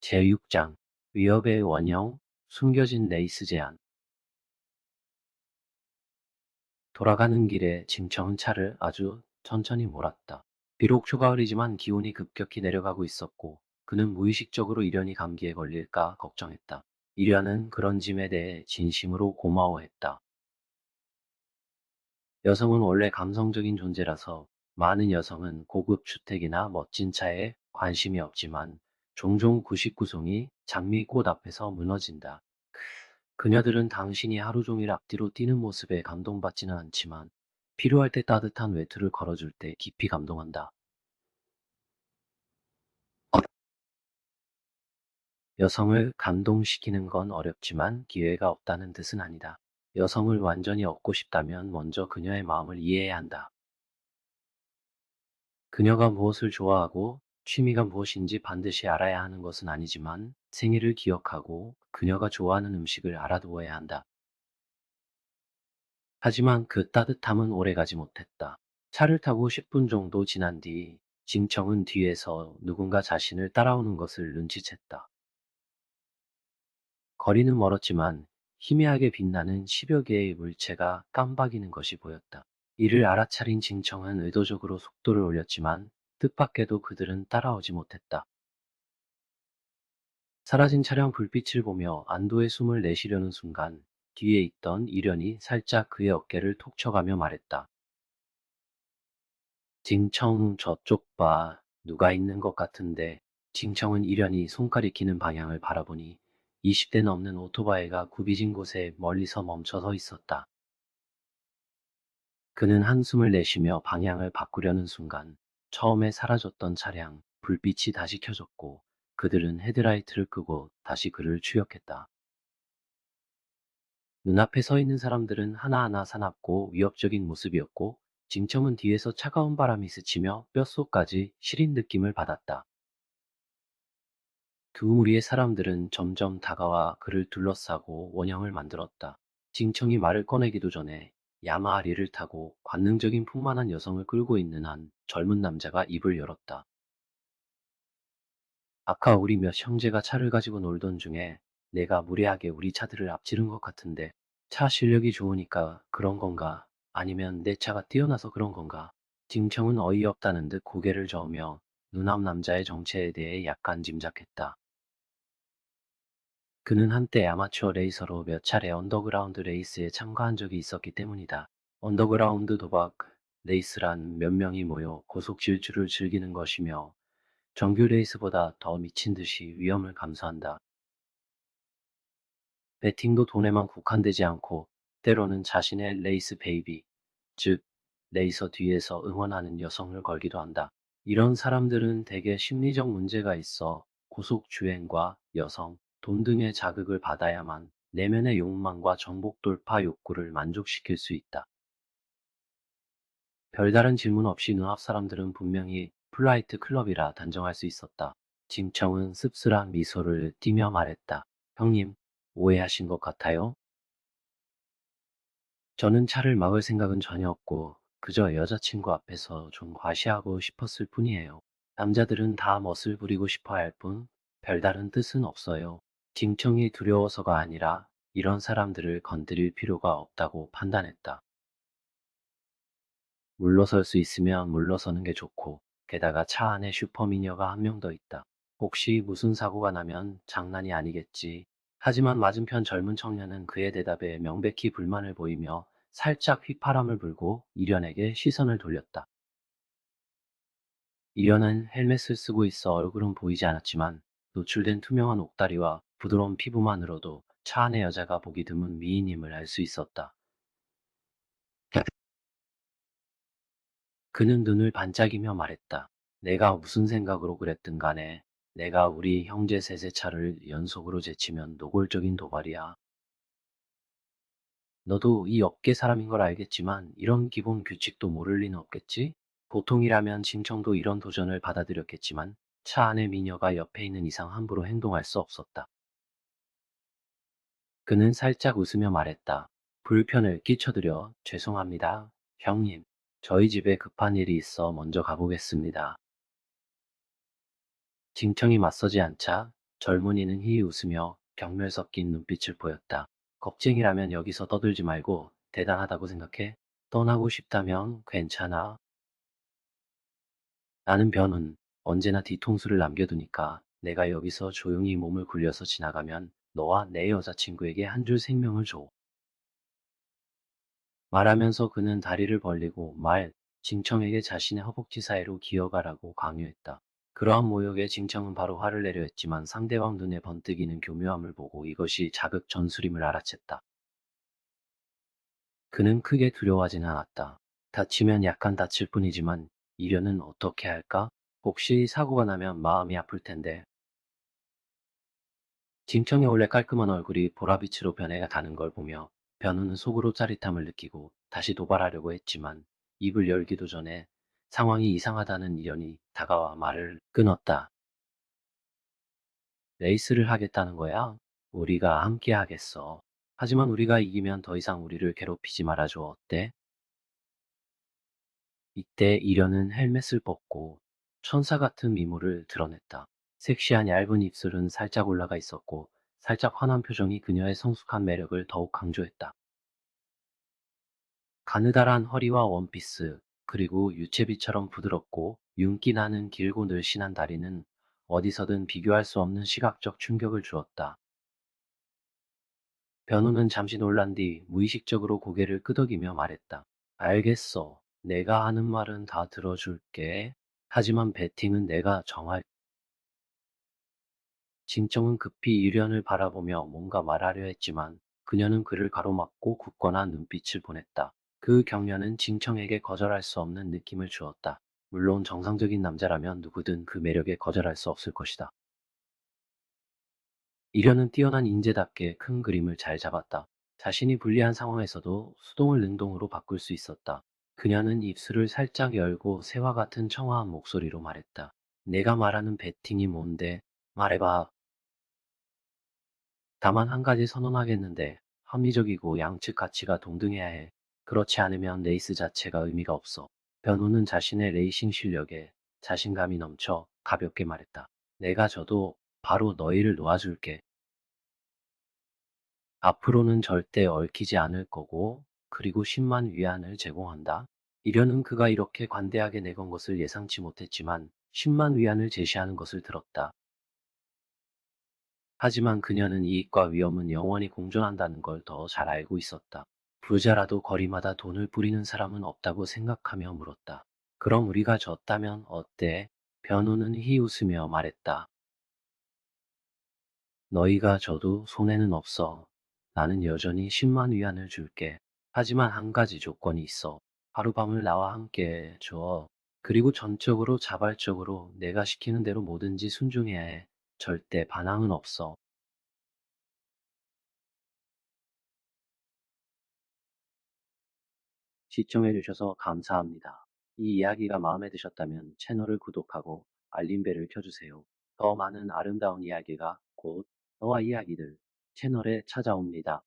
제6장 위협의 원형 숨겨진 레이스 제한 돌아가는 길에 징청은 차를 아주 천천히 몰았다. 비록 초가을이지만 기온이 급격히 내려가고 있었고 그는 무의식적으로 일연이 감기에 걸릴까 걱정했다. 일연은 그런 짐에 대해 진심으로 고마워했다. 여성은 원래 감성적인 존재라서 많은 여성은 고급 주택이나 멋진 차에 관심이 없지만 종종 99송이 장미꽃 앞에서 무너진다. 그녀들은 당신이 하루 종일 앞뒤로 뛰는 모습에 감동받지는 않지만 필요할 때 따뜻한 외투를 걸어줄 때 깊이 감동한다. 여성을 감동시키는 건 어렵지만 기회가 없다는 뜻은 아니다. 여성을 완전히 얻고 싶다면 먼저 그녀의 마음을 이해해야 한다. 그녀가 무엇을 좋아하고 취미가 무엇인지 반드시 알아야 하는 것은 아니지만 생일을 기억하고 그녀가 좋아하는 음식을 알아두어야 한다. 하지만 그 따뜻함은 오래가지 못했다. 차를 타고 10분 정도 지난 뒤 징청은 뒤에서 누군가 자신을 따라오는 것을 눈치챘다. 거리는 멀었지만 희미하게 빛나는 10여 개의 물체가 깜박이는 것이 보였다. 이를 알아차린 징청은 의도적으로 속도를 올렸지만 뜻밖에도 그들은 따라오지 못했다. 사라진 차량 불빛을 보며 안도의 숨을 내쉬려는 순간 뒤에 있던 이련이 살짝 그의 어깨를 톡 쳐가며 말했다. 징청 저쪽 봐. 누가 있는 것 같은데 징청은 이련이 손 가리 키는 방향을 바라보니 20대 넘는 오토바이가 굽이진 곳에 멀리서 멈춰 서 있었다. 그는 한숨을 내쉬며 방향을 바꾸려는 순간 처음에 사라졌던 차량 불빛이 다시 켜졌고 그들은 헤드라이트를 끄고 다시 그를 추격했다. 눈앞에 서 있는 사람들은 하나하나 사납고 위협적인 모습이었고 징청은 뒤에서 차가운 바람이 스치며 뼛속까지 시린 느낌을 받았다. 두 무리의 사람들은 점점 다가와 그를 둘러싸고 원형을 만들었다. 징청이 말을 꺼내기도 전에 야마하리를 타고 관능적인 풍만한 여성을 끌고 있는 한 젊은 남자가 입을 열었다. 아까 우리 몇 형제가 차를 가지고 놀던 중에 내가 무례하게 우리 차들을 앞지른 것 같은데 차 실력이 좋으니까 그런 건가? 아니면 내 차가 뛰어나서 그런 건가? 징청은 어이없다는 듯 고개를 저으며 누남 남자의 정체에 대해 약간 짐작했다. 그는 한때 아마추어 레이서로 몇 차례 언더그라운드 레이스에 참가한 적이 있었기 때문이다. 언더그라운드 도박 레이스란 몇 명이 모여 고속 질주를 즐기는 것이며 정규 레이스보다 더 미친 듯이 위험을 감수한다. 배팅도 돈에만 국한되지 않고 때로는 자신의 레이스 베이비, 즉 레이서 뒤에서 응원하는 여성을 걸기도 한다. 이런 사람들은 대개 심리적 문제가 있어 고속 주행과 여성, 돈 등의 자극을 받아야만 내면의 욕망과 정복 돌파 욕구를 만족시킬 수 있다. 별다른 질문 없이 눈앞 사람들은 분명히 플라이트 클럽이라 단정할 수 있었다. 짐청은 씁쓸한 미소를 띠며 말했다. 형님, 오해하신 것 같아요? 저는 차를 막을 생각은 전혀 없고 그저 여자친구 앞에서 좀 과시하고 싶었을 뿐이에요. 남자들은 다 멋을 부리고 싶어 할 뿐 별다른 뜻은 없어요. 징청이 두려워서가 아니라 이런 사람들을 건드릴 필요가 없다고 판단했다. 물러설 수 있으면 물러서는 게 좋고 게다가 차 안에 슈퍼미녀가 한 명 더 있다. 혹시 무슨 사고가 나면 장난이 아니겠지. 하지만 맞은편 젊은 청년은 그의 대답에 명백히 불만을 보이며 살짝 휘파람을 불고 이련에게 시선을 돌렸다. 이련은 헬멧을 쓰고 있어 얼굴은 보이지 않았지만 노출된 투명한 옥다리와 부드러운 피부만으로도 차 안의 여자가 보기 드문 미인임을 알 수 있었다. 그는 눈을 반짝이며 말했다. 내가 무슨 생각으로 그랬든 간에 내가 우리 형제 셋의 차를 연속으로 제치면 노골적인 도발이야. 너도 이 업계 사람인 걸 알겠지만 이런 기본 규칙도 모를 리는 없겠지? 보통이라면 진청도 이런 도전을 받아들였겠지만 차 안에 미녀가 옆에 있는 이상 함부로 행동할 수 없었다. 그는 살짝 웃으며 말했다. 불편을 끼쳐드려 죄송합니다. 형님, 저희 집에 급한 일이 있어 먼저 가보겠습니다. 징청이 맞서지 않자 젊은이는 희히 웃으며 경멸 섞인 눈빛을 보였다. 겁쟁이라면 여기서 떠들지 말고 대단하다고 생각해? 떠나고 싶다면 괜찮아. 나는 변은 언제나 뒤통수를 남겨두니까 내가 여기서 조용히 몸을 굴려서 지나가면 너와 내 여자친구에게 한 줄 생명을 줘. 말하면서 그는 다리를 벌리고 말, 징청에게 자신의 허벅지 사이로 기어가라고 강요했다. 그러한 모욕에 징청은 바로 화를 내려 했지만 상대방 눈에 번뜩이는 교묘함을 보고 이것이 자극 전술임을 알아챘다. 그는 크게 두려워하진 않았다. 다치면 약간 다칠 뿐이지만 이려는 어떻게 할까? 혹시 사고가 나면 마음이 아플 텐데. 징청의 원래 깔끔한 얼굴이 보라빛으로 변해가는 걸 보며 변우는 속으로 짜릿함을 느끼고 다시 도발하려고 했지만 입을 열기도 전에 상황이 이상하다는 이련이 다가와 말을 끊었다. 레이스를 하겠다는 거야? 우리가 함께 하겠어. 하지만 우리가 이기면 더 이상 우리를 괴롭히지 말아줘. 어때? 이때 이련은 헬멧을 벗고 천사 같은 미모를 드러냈다. 섹시한 얇은 입술은 살짝 올라가 있었고 살짝 환한 표정이 그녀의 성숙한 매력을 더욱 강조했다. 가느다란 허리와 원피스, 그리고 유채비처럼 부드럽고 윤기 나는 길고 늘씬한 다리는 어디서든 비교할 수 없는 시각적 충격을 주었다. 변우는 잠시 놀란 뒤 무의식적으로 고개를 끄덕이며 말했다. 알겠어. 내가 하는 말은 다 들어줄게. 하지만 배팅은 내가 정할. 진정은 급히 이련을 바라보며 뭔가 말하려 했지만 그녀는 그를 가로막고 굳건한 눈빛을 보냈다. 그 격려는 진청에게 거절할 수 없는 느낌을 주었다. 물론 정상적인 남자라면 누구든 그 매력에 거절할 수 없을 것이다. 이련은 뛰어난 인재답게 큰 그림을 잘 잡았다. 자신이 불리한 상황에서도 수동을 능동으로 바꿀 수 있었다. 그녀는 입술을 살짝 열고 새와 같은 청아한 목소리로 말했다. 내가 말하는 배팅이 뭔데? 말해봐. 다만 한 가지 선언하겠는데 합리적이고 양측 가치가 동등해야 해. 그렇지 않으면 레이스 자체가 의미가 없어. 변호는 자신의 레이싱 실력에 자신감이 넘쳐 가볍게 말했다. 내가 져도 바로 너희를 놓아줄게. 앞으로는 절대 얽히지 않을 거고 그리고 10만 위안을 제공한다. 이련은 그가 이렇게 관대하게 내건 것을 예상치 못했지만 10만 위안을 제시하는 것을 들었다. 하지만 그녀는 이익과 위험은 영원히 공존한다는 걸 더 잘 알고 있었다. 부자라도 거리마다 돈을 뿌리는 사람은 없다고 생각하며 물었다. 그럼 우리가 졌다면 어때? 변호는 희웃으며 말했다. 너희가 져도 손해는 없어. 나는 여전히 10만 위안을 줄게. 하지만 한 가지 조건이 있어. 하룻밤을 나와 함께 줘. 그리고 전적으로 자발적으로 내가 시키는 대로 뭐든지 순종해야 해. 절대 반항은 없어. 시청해주셔서 감사합니다. 이 이야기가 마음에 드셨다면 채널을 구독하고 알림벨을 켜주세요. 더 많은 아름다운 이야기가 곧 너와 이야기들 채널에 찾아옵니다.